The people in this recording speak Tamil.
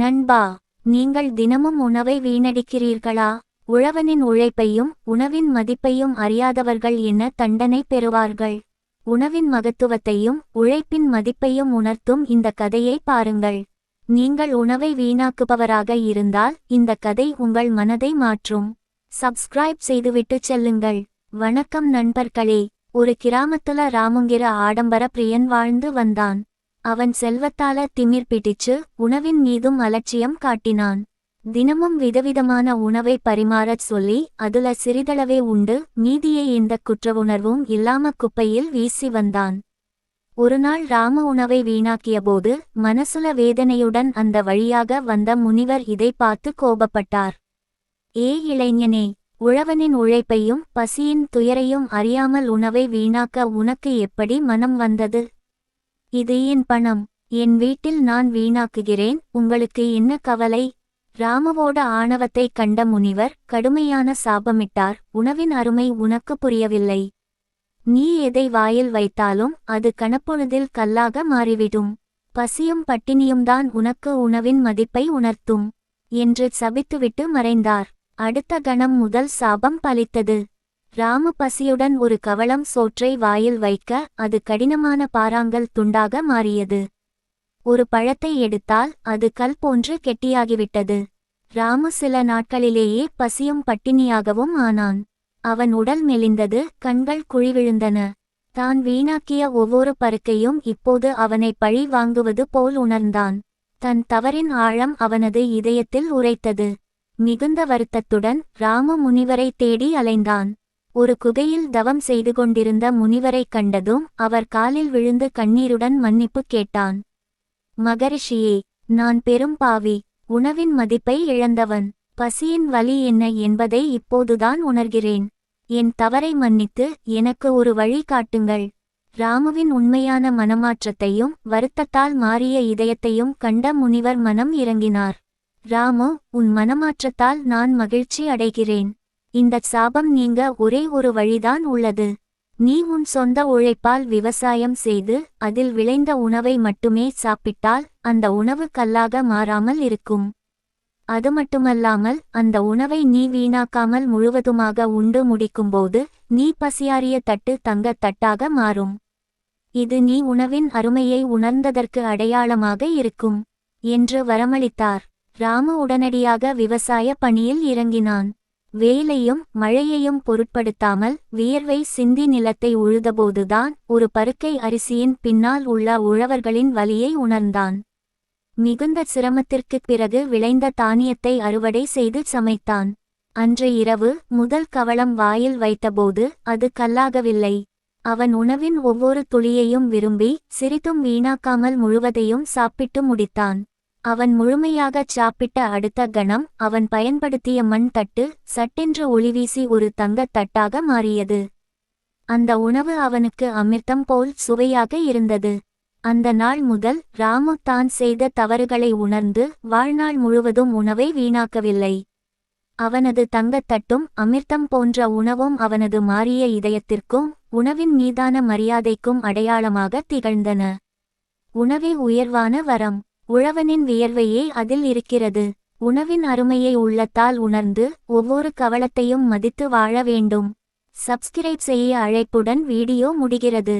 நண்பா நீங்கள் தினமும் உணவை வீணடிக்கிறீர்களா? உழவனின் உழைப்பையும் உணவின் மதிப்பையும் அறியாதவர்கள் என தண்டனை பெறுவார்கள்? உணவின் மகத்துவத்தையும் உழைப்பின் மதிப்பையும் உணர்த்தும் இந்த கதையை பாருங்கள். நீங்கள் உணவை வீணாக்குபவராக இருந்தால் இந்த கதை உங்கள் மனதை மாற்றும். சப்ஸ்கிரைப் செய்துவிட்டு செல்லுங்கள். வணக்கம் நண்பர்களே. ஒரு கிராமத்துல ராமுங்கிற ஆடம்பர பிரியன் வாழ்ந்து வந்தான். அவன் செல்வத்தால திமிர் பிடிச்சு உணவின் மீதும் அலட்சியம் காட்டினான். தினமும் விதவிதமான உணவை பரிமாறச் சொல்லி அதுல சிறிதளவே உண்டு மீதியை எந்த குற்றவுணர்வும் இல்லாம குப்பையில் வீசி வந்தான். ஒருநாள் ராம உணவை வீணாக்கியபோது மனசுல வேதனையுடன் அந்த வழியாக வந்த முனிவர் இதை பார்த்து கோபப்பட்டார். ஏ இளைஞனே உழவனின் உழைப்பையும் பசியின் துயரையும் அறியாமல் உணவை வீணாக்க உனக்கு எப்படி மனம் வந்தது? இது என் பணம். என் வீட்டில் நான் வீணாக்குகிறேன். உங்களுக்கு என்ன கவலை? ராமவோட ஆணவத்தை கண்ட முனிவர் கடுமையான சாபமிட்டார். உணவின் அருமை உனக்கு புரியவில்லை. நீ எதை வாயில் வைத்தாலும் அது கணப்பொழுதில் கல்லாக மாறிவிடும். பசியும் பட்டினியும்தான் உனக்கு உணவின் மதிப்பை உணர்த்தும். என்று சபித்துவிட்டு மறைந்தார். அடுத்த கணம் முதல் சாபம் பலித்தது. ராமு பசியுடன் ஒரு கவளம் சோற்றை வாயில் வைக்க அது கடினமான பாறாங்கல் துண்டாக மாறியது. ஒரு பழத்தை எடுத்தால் அது கல் போன்று கெட்டியாகிவிட்டது. ராமு சில நாட்களிலேயே பசியும் பட்டினியாகவும் ஆனான். அவன் உடல் மெலிந்தது கண்கள் குழிவிழுந்தன. தான் வீணாக்கிய ஒவ்வொரு பருக்கையும் இப்போது அவனை பழி வாங்குவது போல் உணர்ந்தான். தன் தவறின் ஆழம் அவனது இதயத்தில் உரைத்தது. மிகுந்த வருத்தத்துடன் ராம முனிவரை தேடி அலைந்தான். ஒரு குகையில் தவம் செய்து கொண்டிருந்த முனிவரைக் கண்டதும் அவர் காலில் விழுந்து கண்ணீருடன் மன்னிப்பு கேட்டான். மகரிஷியே நான் பெரும் பாவி உணவின் மதிப்பை இழந்தவன் பசியின் வலி என்ன என்பதை இப்போதுதான் உணர்கிறேன். என் தவறை மன்னித்து எனக்கு ஒரு வழி காட்டுங்கள். ராமுவின் உண்மையான மனமாற்றத்தையும் வருத்தத்தால் மாறிய இதயத்தையும் கண்ட முனிவர் மனம் இறங்கினார். ராமு உன் மனமாற்றத்தால் நான் மகிழ்ச்சி அடைகிறேன். இந்தச் சாபம் நீங்க ஒரே ஒரு வழிதான் உள்ளது. நீ உன் சொந்த உழைப்பால் விவசாயம் செய்து அதில் விளைந்த உணவை மட்டுமே சாப்பிட்டால் அந்த உணவு கல்லாக மாறாமல் இருக்கும். அது மட்டுமல்லாமல் அந்த உணவை நீ வீணாக்காமல் முழுவதுமாக உண்டு முடிக்கும்போது நீ பசியாரிய தட்டு தங்கத் தட்டாக மாறும். இது நீ உணவின் அருமையை உணர்ந்ததற்கு அடையாளமாக இருக்கும் என்று வரமளித்தார். ராமு உடனடியாக விவசாய பணியில் இறங்கினான். வேலையும் மழையையும் பொருட்படுத்தாமல் வியர்வை சிந்தி நிலத்தை உழுதபோதுதான் ஒரு பருக்கை அரிசியின் பின்னால் உள்ள உழவர்களின் வலியை உணர்ந்தான். மிகுந்த சிரமத்திற்குப் பிறகு விளைந்த தானியத்தை அறுவடை செய்து சமைத்தான். அன்று இரவு முதல் கவளம் வாயில் வைத்தபோது அது கல்லாகவில்லை. அவன் உணவின் ஒவ்வொரு துளியையும் விரும்பி சிறிதும் வீணாக்காமல் முழுவதையும் சாப்பிட்டு முடித்தான். அவன் முழுமையாகச் சாப்பிட்ட அடுத்த கணம் அவன் பயன்படுத்திய மண் தட்டு சட்டென்று ஒளிவீசி ஒரு தங்கத் தட்டாக மாறியது. அந்த உணவு அவனுக்கு அமிர்தம் போல் சுவையாக இருந்தது. அந்த நாள் முதல் ராமு தான் செய்த தவறுகளை உணர்ந்து வாழ்நாள் முழுவதும் உணவை வீணாக்கவில்லை. அவனது தங்கத்தட்டும் அமிர்தம் போன்ற உணவும் அவனது மாறிய இதயத்திற்கும் உணவின் மீதான மரியாதைக்கும் அடையாளமாக திகழ்ந்தன. உணவே உயர்வான வரம். உழவனின் வியர்வையே அதில் இருக்கிறது. உணவின் அருமையை உள்ளத்தால் உணர்ந்து ஒவ்வொரு கவளத்தையும் மதித்து வாழ வேண்டும். சப்ஸ்கிரைப் செய்ய அழைப்புடன் வீடியோ முடிகிறது.